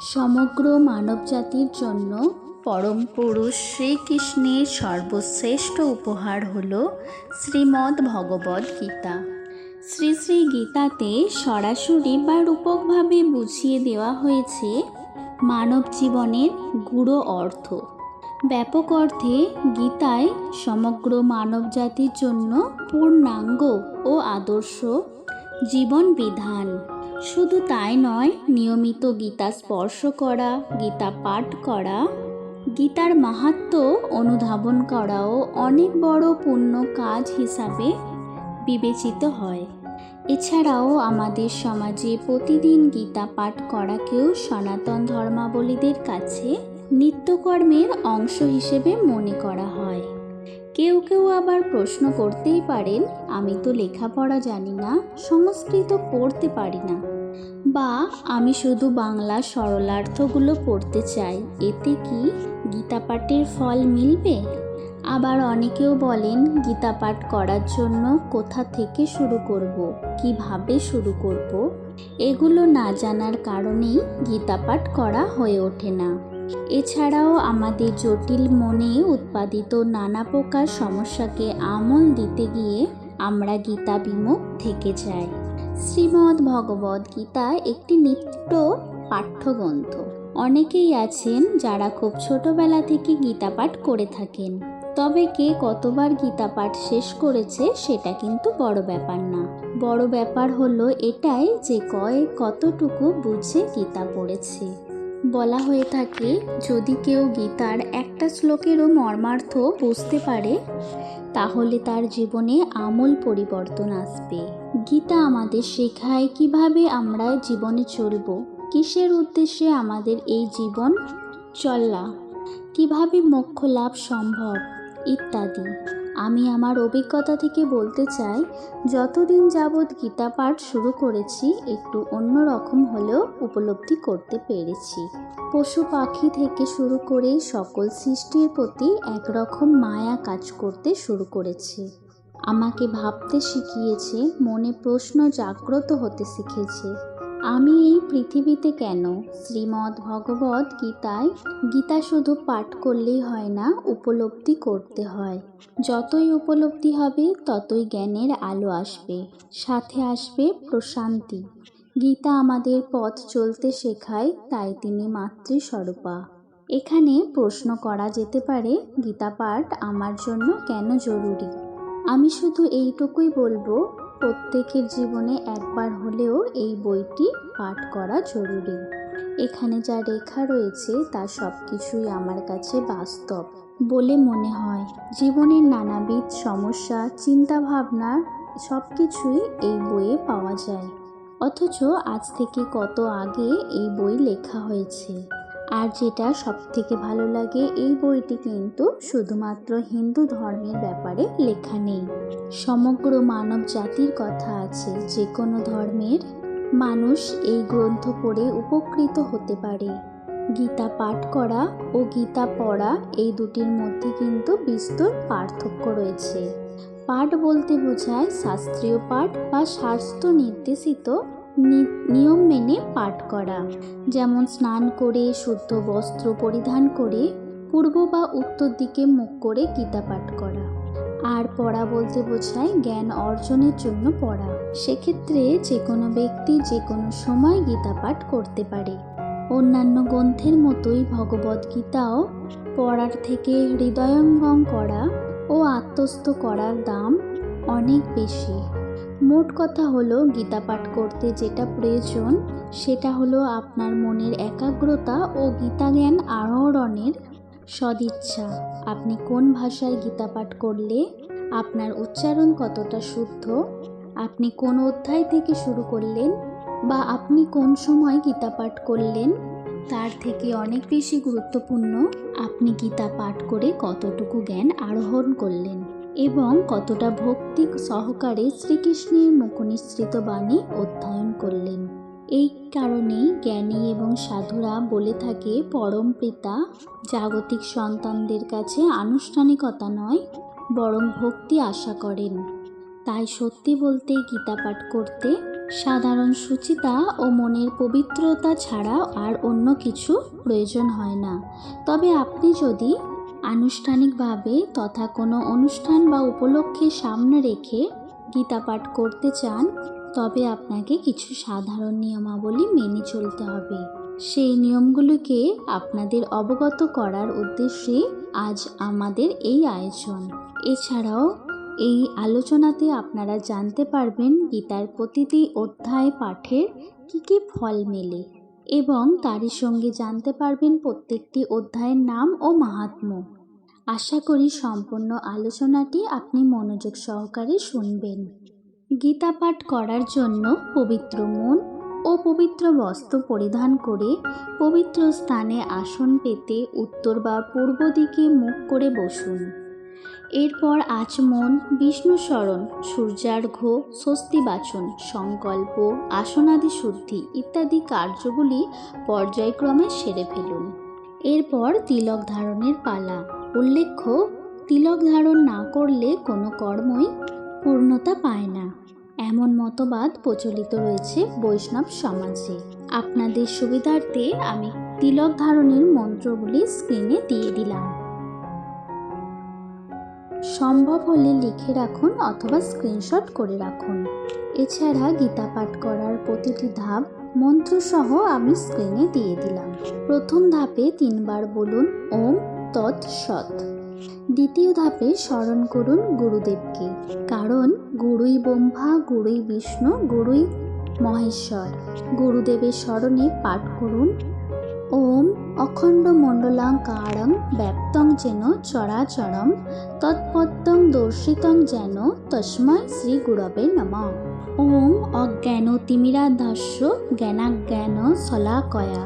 সমগ্র মানবজাতির জন্য পরম পুরুষ শ্রীকৃষ্ণের সর্বশ্রেষ্ঠ উপহার হল শ্রীমদ্ ভগবদ্ গীতা। শ্রী শ্রী গীতাতে সরাসরি বা রূপকভাবে বুঝিয়ে দেওয়া হয়েছে মানব জীবনের গূঢ় অর্থ। ব্যাপক অর্থে গীতায় সমগ্র মানবজাতির জন্য পূর্ণাঙ্গ ও আদর্শ জীবন বিধান। শুধু তাই নয়, নিয়মিত গীতা স্পর্শ করা, গীতা পাঠ করা, গীতার মাহাত্ম অনুধাবন করাও অনেক বড় পুণ্য কাজ হিসাবে বিবেচিত হয়। এছাড়াও আমাদের সমাজে প্রতিদিন গীতা পাঠ করাকেও সনাতন ধর্মাবলীদের কাছে নিত্যকর্মের অংশ হিসেবে মনে করা হয়। কেউ কেউ আবার প্রশ্ন করতেই পারেন, আমি তো লেখাপড়া জানি না, সংস্কৃত পড়তে পারি না। বা আমি শুধু বাংলা সরলার্থগুলো পড়তে চাই, এতে কি গীতা পাঠের ফল মিলবে? আবার অনেকেও বলেন গীতা পাঠ করার জন্য কোথা থেকে শুরু করব? কীভাবে শুরু করব? এগুলো না জানার কারণেই গীতা পাঠ করা হয়ে ওঠে না। এছাড়াও আমাদের জটিল মনে উৎপাদিত নানা প্রকার সমস্যাকে আমল দিতে গিয়ে আমরা গীতা বিমুখ থেকে যাই। শ্রীমদ্ ভগবদ গীতা একটি নিত্য পাঠ্যগ্রন্থ। অনেকেই আছেন যারা খুব ছোটবেলা থেকে গীতা পাঠ করে থাকেন। তবে কে কতবার গীতা পাঠ শেষ করেছে সেটা কিন্তু বড় ব্যাপার না। বড় ব্যাপার হলো এটাই যে কয় কতটুকু বুঝে গীতা পড়েছে। বলা হয়ে থাকে, যদি কেউ গীতার একটা শ্লোকেরও মর্মার্থ বুঝতে পারে, তাহলে তার জীবনে আমূল পরিবর্তন আসবে। গীতা আমাদের শেখায় কীভাবে আমরা জীবনে চলব, কিসের উদ্দেশ্যে আমাদের এই জীবন চলা, কীভাবে মোক্ষ লাভ সম্ভব, ইত্যাদি। আমি আমার অভিজ্ঞতা থেকে বলতে চাই, যতদিন যাবৎ গীতা পাঠ শুরু করেছি, একটু অন্যরকম হলেও উপলব্ধি করতে পেরেছি। পশু পাখি থেকে শুরু করে সকল সৃষ্টির প্রতি একরকম মায়া কাজ করতে শুরু করেছে। আমাকে ভাবতে শিখিয়েছে, মনে প্রশ্ন জাগ্রত হতে শিখেছে। আমি এই পৃথিবীতে কেন? শ্রীমদ্ ভগবদ গীতায় গীতা শুধু পাঠ করলেই হয় না, উপলব্ধি করতে হয়। যতই উপলব্ধি হবে, ততই জ্ঞানের আলো আসবে, সাথে আসবে প্রশান্তি। গীতা আমাদের পথ চলতে শেখায়, তাই তিনি মাতৃস্বরূপা। এখানে প্রশ্ন করা যেতে পারে, গীতা পাঠ আমার জন্য কেন জরুরি? আমি শুধু এইটুকুই বলব প্রত্যেকের জীবনে একবার হলেও এই বইটি পাঠ করা জরুরি। এখানে যা লেখা রয়েছে তা সব কিছুই আমার কাছে বাস্তব বলে মনে হয়। জীবনের নানাবিধ সমস্যা, চিন্তাভাবনা সব কিছুই এই বইয়ে পাওয়া যায়। অথচ আজ থেকে কত আগে এই বই লেখা হয়েছে? আর যেটা সব থেকে ভালো লাগে, এই বইটি কিন্তু শুধুমাত্র হিন্দু ধর্মের ব্যাপারে লেখা নেই। সমগ্র মানব জাতির কথা আছে, যে কোনো ধর্মের মানুষ এই গ্রন্থ পড়ে উপকৃত হতে পারে। গীতা পাঠ করা ও গীতা পড়া এই দুটির মধ্যে কিন্তু বিস্তর পার্থক্য রয়েছে। পাঠ বলতে বোঝায় শাস্ত্রীয় পাঠ বা শাস্ত্র নির্দেশিত নিয়ম মেনে পাঠ করা। যেমন স্নান করে, শুদ্ধ বস্ত্র পরিধান করে, পূর্ব বা উত্তর দিকে মুখ করে গীতা পাঠ করা। আর পড়া বলতে বোঝায় জ্ঞান অর্জনের জন্য পড়া। সেক্ষেত্রে যে কোনো ব্যক্তি যে কোনো সময় গীতা পাঠ করতে পারে। অন্যান্য গ্রন্থের মতোই ভগবদ্গীতাও পড়ার থেকে হৃদয়ঙ্গম করা ও আত্মস্থ করার দাম অনেক বেশি। মোট কথা হলো, গীতা পাঠ করতে যেটা প্রয়োজন, সেটা হলো আপনার মনের একাগ্রতা ও গীতা জ্ঞান আহরণের সদিচ্ছা। আপনি কোন ভাষায় গীতা পাঠ করলে আপনার উচ্চারণ কতটা শুদ্ধ, আপনি কোন অধ্যায় থেকে শুরু করলেন, বা আপনি কোন সময় গীতা পাঠ করলেন, তার থেকে অনেক বেশি গুরুত্বপূর্ণ আপনি গীতা পাঠ করে কতটুকু জ্ঞান আরোহণ করলেন। এবং কতটা ভক্তি সহকারে শ্রীকৃষ্ণের মুখনিসৃত বাণী অধ্যয়ন করলেন। এই কারণেই জ্ঞানী এবং সাধুরা বলে থাকে, পরম পিতা জাগতিক সন্তানদের কাছে আনুষ্ঠানিকতা নয়, বরং ভক্তি আশা করেন। তাই সত্যি বলতে গীতা পাঠ করতে সাধারণ সুচিতা ও মনের পবিত্রতা ছাড়া আর অন্য কিছু প্রয়োজন হয় না। তবে আপনি যদি আনুষ্ঠানিকভাবে তথা কোনো অনুষ্ঠান বা উপলক্ষে সামনে রেখে গীতা পাঠ করতে চান, তবে আপনাকে কিছু সাধারণ নিয়মাবলী মেনে চলতে হবে। সেই নিয়মগুলোকে আপনাদের অবগত করার উদ্দেশ্যে আজ আমাদের এই আয়োজন। এছাড়াও, এই আলোচনাতে আপনারা জানতে পারবেন গীতার প্রতিটি অধ্যায় পাঠের কী কী ফল মেলে। এবং তারই সঙ্গে জানতে পারবেন প্রত্যেকটি অধ্যায়ের নাম ও মাহাত্ম্য। আশা করি সম্পূর্ণ আলোচনাটি আপনি মনোযোগ সহকারে শুনবেন। গীতা পাঠ করার জন্য পবিত্র মন ও পবিত্র বস্ত্র পরিধান করে পবিত্র স্থানে আসন পেতে উত্তর বা পূর্ব দিকে মুখ করে বসুন। এরপর আচমন, বিষ্ণু স্মরণ সূর্যার্ঘ্য স্বস্তি বাচন, সংকল্প, আসনাদি শুদ্ধি ইত্যাদি কার্যগুলি পর্যায়ক্রমে সেরে ফেলুন। এরপর তিলক ধারণের পালা। উল্লেখ্য, তিলক ধারণ না করলে কোনো কর্মই পূর্ণতা পায় না। এমন মতবাদ প্রচলিত রয়েছে বৈষ্ণব সমাজে। আপনাদের সুবিধার্থে আমি তিলক ধারণের মন্ত্রগুলি স্ক্রিনে দিয়ে দিলাম। সম্ভব হলে লিখে রাখুন অথবা স্ক্রিনশট করে রাখুন। এছাড়া গীতা পাঠ করার প্রতিটি ধাপ মন্ত্রসহ আমি স্ক্রিনে দিয়ে দিলাম। প্রথম ধাপে তিনবার বলুন, ওম তৎ সৎ দ্বিতীয় ধাপে স্মরণ করুন গুরুদেবকে, কারণ গুরুই ব্রহ্মা, গুরুই বিষ্ণু, গুরুই মহেশ্বর। গুরুদেবের স্মরণে পাঠ করুন, ওম অখণ্ড মণ্ডলাকারং ব্যক্তং যেন চরাচরম তৎপত্তং দর্শিতং যেন তস্মৈ শ্রী গুরবে নম। ওম অজ্ঞান তিমিরাধস্য জ্ঞানাজ্ঞান শলাকয়া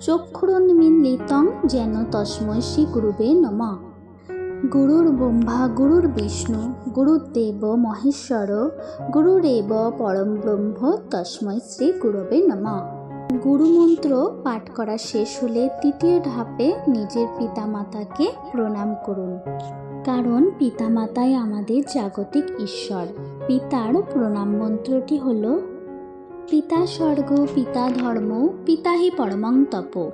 চক্ষুরুন্মিলিতং যেন তস্মৈ শ্রী গুরুবে নম। গুরুর ব্রহ্মা, গুরুর বিষ্ণু, গুরুদেব মহেশ্বর, গুরুরেব পরম ব্রহ্ম তস্মৈ শ্রী গুরবে নমঃ। গুরুমন্ত্র পাঠ করা শেষ হলে তৃতীয় ধাপে নিজের পিতামাতাকে প্রণাম করুন। কারণ পিতামাতাই আমাদের জাগতিক ঈশ্বর। পিতার প্রণাম মন্ত্রটি হল, পিতা স্বর্গ, পিতা ধর্ম পিতাহি পরমং তপ।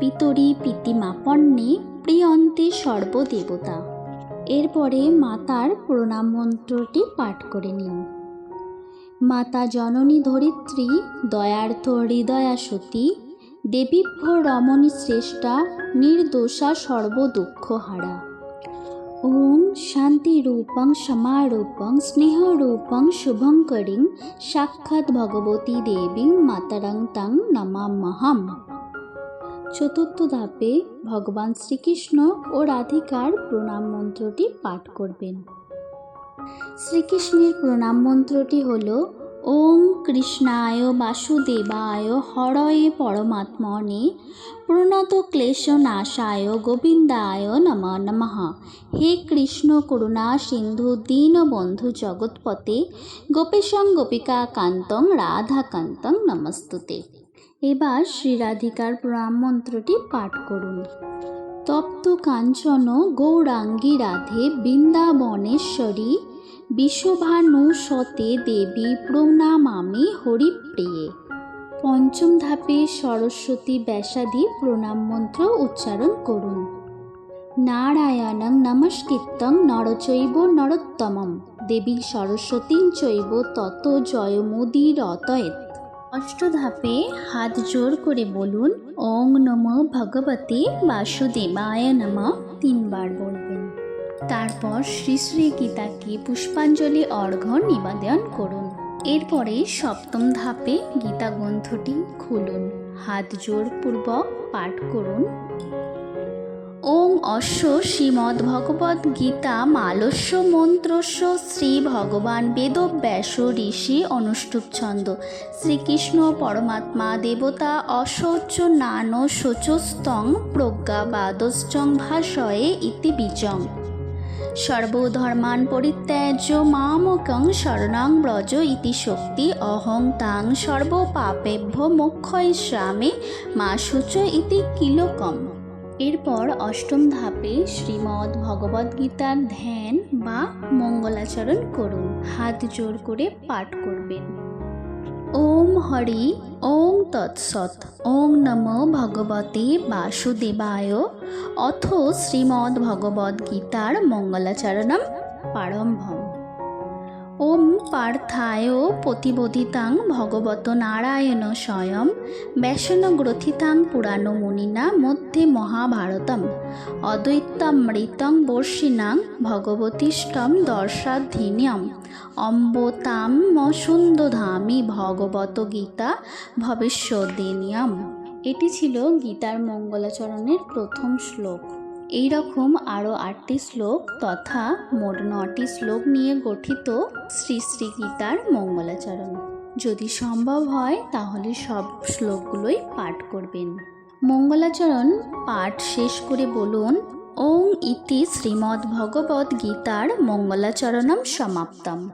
পিতরি পিতিমাপন্নে প্রিয়ন্তে সর্বদেবতা। এরপরে মাতার প্রণাম মন্ত্রটি পাঠ করে নিন। মাতা জননী ধরিত্রী, দয়ার্থ হৃদয়া সতী, দেবীভ্য রমণী শ্রেষ্ঠা, নির্দোষা সর্বদুঃখ হারা ওম শান্তিরূপং সমারূপং স্নেহরূপং শুভঙ্করিং সাক্ষাৎ ভগবতী দেবীং মাতারং তাং নমামহম চতুর্থ ধাপে ভগবান শ্রীকৃষ্ণ ও রাধিকার প্রণাম মন্ত্রটি পাঠ করবেন। শ্রীকৃষ্ণের প্রণাম মন্ত্রটি হল, ওম কৃষ্ণায় বাসুদেবায় হরয়ে পরমাত্মনে প্রণত ক্লেশ নাশায় গোবিন্দায় নম নমঃ। হে কৃষ্ণ করুণা সিন্ধু দীনবন্ধু জগৎপতে গোপেশং গোপিকা কান্তং রাধাকান্তং নমস্তুতে। এবার শ্রীরাধিকার প্রণাম মন্ত্রটি পাঠ করুন। তপ্ত কাঞ্চন, গৌরাঙ্গী রাধে, বৃন্দাবনেশ্বরী বিশ্বভানু সতে দেবী প্রণামামি হরিপ্রিয়ে। পঞ্চম ধাপে সরস্বতী ব্যাসাদি প্রণাম মন্ত্র উচ্চারণ করুন। নারায়ণং নমস্কৃত্যং নরচৈব নরোত্তমম। দেবী সরস্বতী চৈব তত জয়মুদির অতয়েত অষ্টধাপে হাত জোর করে বলুন, ওং নম ভগবতে বাসুদেবায় নম তিনবার বলবেন। তারপর শ্রী শ্রী গীতাকে পুষ্পাঞ্জলি অর্ঘ্য নিবেদন করুন। এরপরে সপ্তম ধাপে গীতা গ্রন্থটি খুলুন। হাত জোর পূর্বক পাঠ করুন। ওং অশ্ব শ্রীমদ্ ভগবদ্ গীতা মালস্য মন্ত্রস্য শ্রী ভগবান বেদব্যাস ঋষি অনুষ্ঠুপ ছন্দ। শ্রীকৃষ্ণ পরমাত্মা দেবতা অশৌচ নান শোচস্তং প্রজ্ঞাবাদশ্চং ভাষয়ে ইতি বীজং। সর্বধর্মান পরিত্যাজ্য মামকং শরণাং ব্রজ ইতি শক্তি অহং তাং সর্বপাপেভ্য মোক্ষয়িষ্যামে মা শুচ ইতি কিলোকম। এরপর অষ্টম ধাপে শ্রীমদ্ ভগবদ্গীতার ধ্যান বা মঙ্গলাচরণ করুন। হাত জোর করে পাঠ করবেন। ওম হরি ওং তৎসৎ ওং নম ভগবতে বাসুদেবায়। অথ শ্রীমদ্ ভগবদ্ গীতার মঙ্গলাচরণম প্রারম্ভম। ওম পার্থায় প্রতিবোধিতাং ভগবত নারায়ণ স্বয়ং ব্যাসনগ্রথিতাং পুরাণ মুনিনা মধ্যে মহাভারতম অদ্বৈতামৃতং বর্ষিণাং ভগবতিষ্ঠম দর্শাধীন্যম অম্ব তাম ভগবত গীতা ভবিষ্যদিনিয়ম এটি ছিল গীতার মঙ্গলাচরণের প্রথম শ্লোক। এই রকম আরও আটটি শ্লোক তথা মোট নটি শ্লোক নিয়ে গঠিত শ্রী শ্রী গীতার মঙ্গলাচরণ। যদি সম্ভব হয়, তাহলে সব শ্লোকগুলোই পাঠ করবেন। মঙ্গলাচরণ পাঠ শেষ করে বলুন, ওং ইতি শ্রীমদ্ ভগবদ্ গীতার মঙ্গলাচরণম সমাপ্তম।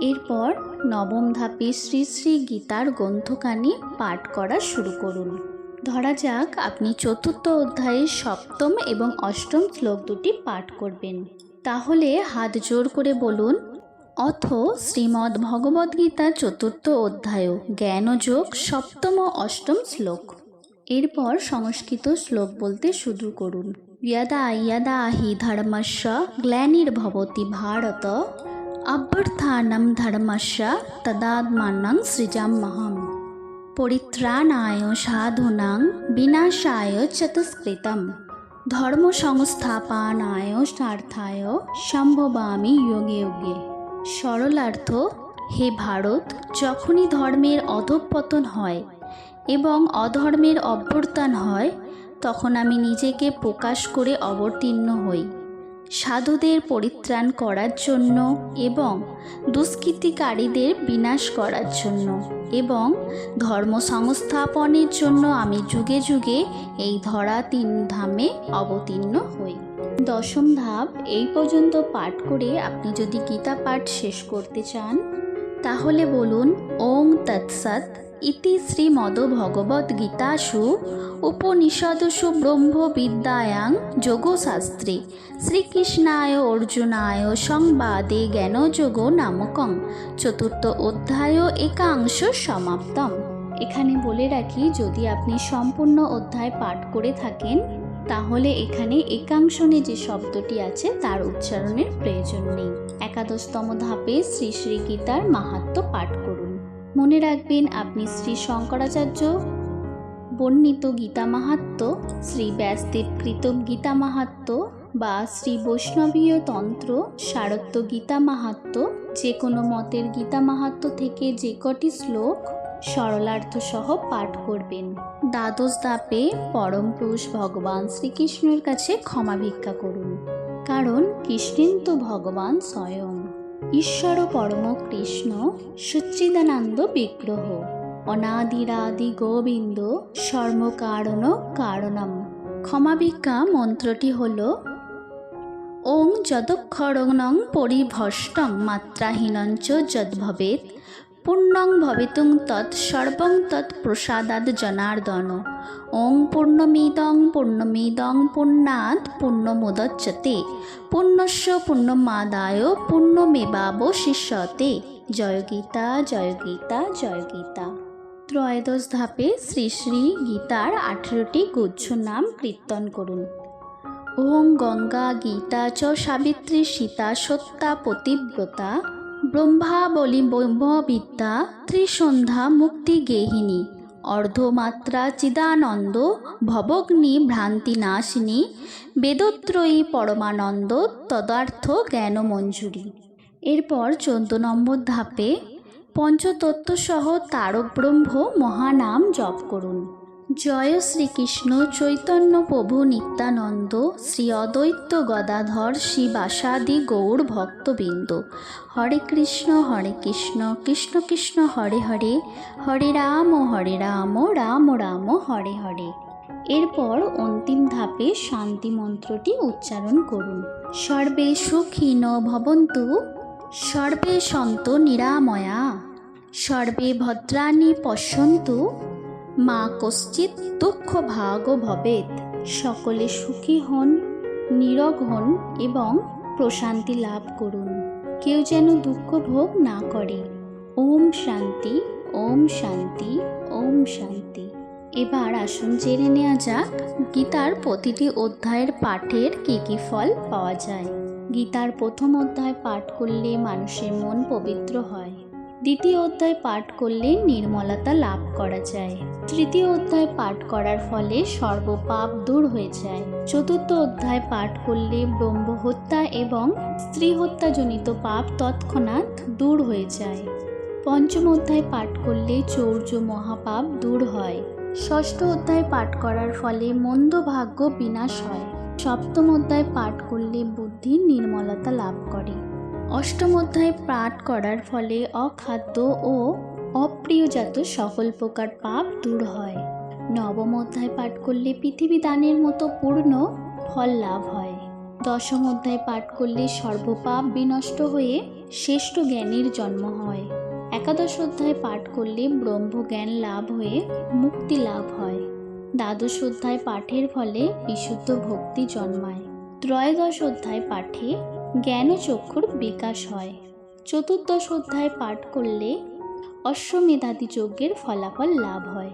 এরপর নবম ধাপে শ্রী শ্রী গীতার গ্রন্থকানি পাঠ করা শুরু করুন। ধরা যাক, আপনি চতুর্থ অধ্যায়ের সপ্তম এবং অষ্টম শ্লোক দুটি পাঠ করবেন। তাহলে হাত জোর করে বলুন, অথ শ্রীমদ্ ভগবদ্গীতা চতুর্থ অধ্যায় জ্ঞানযোগ সপ্তম ও অষ্টম শ্লোক। এরপর সংস্কৃত শ্লোক বলতে শুরু করুন। ইয়াদা ইয়াদা আহি ধর্মস্য গ্ল্যানির্ভবতি ভারত অভ্যর্থানম ধর্মস্য সৃজাম মহাম পরিত্রাণায় সাধুনাং বিনাশায় চতুষ্কৃতম। ধর্ম সংস্থাপনায় স্বার্থায় সম্ভবামি যোগে যোগে। সরলার্থ, হে ভারত, যখনই ধর্মের অধঃপতন হয় এবং অধর্মের অভ্যর্থান হয়, তখন আমি নিজেকে প্রকাশ করে অবতীর্ণ হই। সাধুদের পরিত্রাণ করার জন্য এবং দুষ্কৃতিকারীদের বিনাশ করার জন্য এবং ধর্ম সংস্থাপনের জন্য আমি যুগে যুগে এই ধরা তিন ধামে অবতীর্ণ হই। দশম ধাপ, এই পর্যন্ত পাঠ করে আপনি যদি গীতা পাঠ শেষ করতে চান, তাহলে বলুন ওং তৎসৎ। ইতি শ্রীমদ ভগবদ্গীতাসু উপনিষদসু ব্রহ্মবিদ্যায়াং যোগশাস্ত্রে শ্রীকৃষ্ণায় অর্জুনায় সংবাদে জ্ঞানযোগ নামকং চতুর্থ অধ্যায় একাংশ সমাপ্তম এখানে বলে রাখি, যদি আপনি সম্পূর্ণ অধ্যায় পাঠ করে থাকেন, তাহলে এখানে একাংশনে যে শব্দটি আছে, তার উচ্চারণের প্রয়োজন নেই। একাদশতম ধাপে শ্রী শ্রী গীতার মাহাত্ম্য পাঠ করুন। মনে রাখবেন, আপনি শ্রী শঙ্করাচার্য, বর্ণিত গীতা মাহাত্ম্য শ্রী ব্যাসদেব কৃত গীতা মাহাত্ম্য বা শ্রী বৈষ্ণবীয় তন্ত্র, সারত্ব গীতা মাহাত্ম্য যে কোনো মতের গীতা মাহাত্ম্য থেকে যে কটি শ্লোক সরলার্থ সহ পাঠ করবেন। দ্বাদশ দাপে পরম পুরুষ ভগবান শ্রীকৃষ্ণের কাছে ক্ষমা ভিক্ষা করুন। কারণ কৃষ্ণেন তো ভগবান স্বয়ং। ঈশ্বর পরম কৃষ্ণ সচ্চিদানন্দ বিগ্রহ, অনাদিরাদি গোবিন্দ সর্বকারণ কারণম। ক্ষমাভিক্ষা মন্ত্রটি হল, ওং যদক্ষরণং পরিভষ্টং মাত্রাহীনঞ্চ যদ্ভবেত পূর্ণং ভবিতুং তৎ সর্বং তৎ প্রসাদাদ জনার্দন। ওং পূর্ণমিদং পূর্ণমিদং পূর্ণাৎ পূর্ণমুদচ্যতে পূর্ণস্য পূর্ণমাদায় পূর্ণমেবাবশিষ্যতে জয় গীতা জয় গীতা জয় গীতা। ত্রয়োদশ ধাপে শ্রী শ্রী গীতার আঠেরোটি গুচ্ছ নাম কীর্তন করুন। ওং গঙ্গা গীতা চ সাবিত্রী সীতা সত্যা পতিব্রতা। ব্রহ্মা বলি ব্রহ্মবিদ্যা ত্রিসন্ধ্যা মুক্তি গেহিনী অর্ধমাত্রা চিদানন্দ, ভবগ্নি ভ্রান্তি নাশিনী বেদত্রয়ী পরমানন্দ, তদার্থ জ্ঞান মঞ্জুরি এরপর চোদ্দ নম্বর ধাপে পঞ্চতত্ত্বসহ তারক ব্রহ্ম মহানাম জপ করুন। জয় শ্রীকৃষ্ণ চৈতন্য প্রভু নিত্যানন্দ, শ্রী অদ্বৈত গদাধর শিবাসাদি গৌর ভক্তবৃন্দ। হরে কৃষ্ণ হরে কৃষ্ণ কৃষ্ণ কৃষ্ণ, হরে হরে। হরে রাম হরে রাম রাম রাম, হরে হরে। এরপর অন্তিম ধাপে শান্তি মন্ত্রটি উচ্চারণ করুন। সর্বে সুখীন ভবন্তু, সর্বে সন্ত নিরাময়া, সর্বে ভদ্রাণী পশ্যন্তু মা কশ্চিৎ দুঃখ ভাগ ভবেত। সকলে সুখী হন নীরব হন এবং প্রশান্তি লাভ করুন। কেউ যেন দুঃখ ভোগ না করে। ওম শান্তি ওম শান্তি ওম শান্তি। এবার আসুন জেনে নেওয়া যাক, গীতার প্রতিটি অধ্যায়ের পাঠের কী কী ফল পাওয়া যায়। গীতার প্রথম অধ্যায় পাঠ করলে মানুষের মন পবিত্র হয়। দ্বিতীয় অধ্যায় পাঠ করলে নির্মলতা লাভ করা যায়। তৃতীয় অধ্যায় পাঠ করার ফলে সর্বপাপ দূর হয়ে যায়। চতুর্থ অধ্যায় পাঠ করলে ব্রহ্ম হত্যা এবং স্ত্রী হত্যাজনিত পাপ তৎক্ষণাৎ দূর হয়ে যায়। পঞ্চম অধ্যায় পাঠ করলে চৌর্য মহাপাপ দূর হয়। ষষ্ঠ অধ্যায় পাঠ করার ফলে মন্দ ভাগ্য বিনাশ হয়। সপ্তম অধ্যায় পাঠ করলে বুদ্ধির নির্মলতা লাভ করে। অষ্টম অধ্যায় পাঠ করার ফলে অখাদ্য ও অপ্রিয়জাত সকল প্রকার পাপ দূর হয়। নবম অধ্যায় পাঠ করলে পৃথিবী দানের মতো পূর্ণ ফল লাভ হয়। দশম অধ্যায় পাঠ করলে সর্বপাপ বিনষ্ট হয়ে শ্রেষ্ঠ জ্ঞানীর জন্ম হয়। একাদশ অধ্যায় পাঠ করলে ব্রহ্মজ্ঞান লাভ হয়ে মুক্তি লাভ হয়। দ্বাদশ অধ্যায় পাঠের ফলে বিশুদ্ধ ভক্তি জন্মায়। ত্রয়োদশ অধ্যায় পাঠে জ্ঞান ও চক্ষুর বিকাশ হয়। চতুর্দশ অধ্যায় পাঠ করলে অশ্বমেধাদি যজ্ঞের ফলাফল লাভ হয়।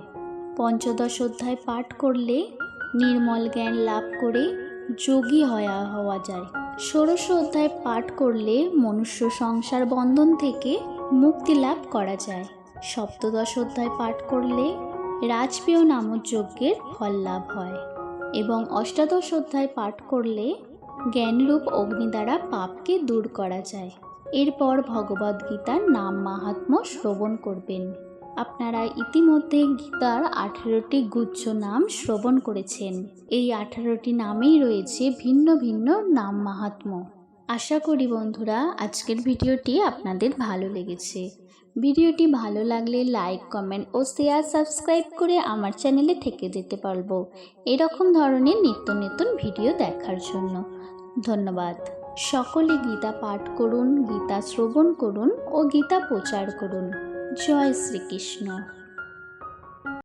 পঞ্চদশ অধ্যায় পাঠ করলে নির্মল জ্ঞান লাভ করে যোগী হওয়া হওয়া যায়। ষোড়শ অধ্যায় পাঠ করলে মনুষ্য সংসার বন্ধন থেকে মুক্তি লাভ করা যায়। সপ্তদশ অধ্যায় পাঠ করলে রাজপেয় নামক যজ্ঞের ফল লাভ হয়। এবং অষ্টাদশ অধ্যায় পাঠ করলে জ্ঞানরূপ অগ্নি দ্বারা পাপকে দূর করা যায়। এরপর ভগবদ্গীতার নাম মাহাত্ম্য শ্রবণ করবেন। আপনারা ইতিমধ্যে গীতার আঠেরোটি গুচ্ছ নাম শ্রবণ করেছেন। এই আঠারোটি নামেই রয়েছে ভিন্ন ভিন্ন নাম মাহাত্ম আশা করি বন্ধুরা, আজকের ভিডিওটি আপনাদের ভালো লেগেছে। ভিডিওটি ভালো লাগলে লাইক, কমেন্ট ও শেয়ার, সাবস্ক্রাইব করে আমার চ্যানেলে থেকে যেতে পারব। এরকম ধরনের নিত্য নতুন ভিডিও দেখার জন্য। ধন্যবাদ। সকলে গীতা পাঠ করুন গীতা শ্রবণ করুন ও গীতা প্রচার করুন। জয় শ্রীকৃষ্ণ।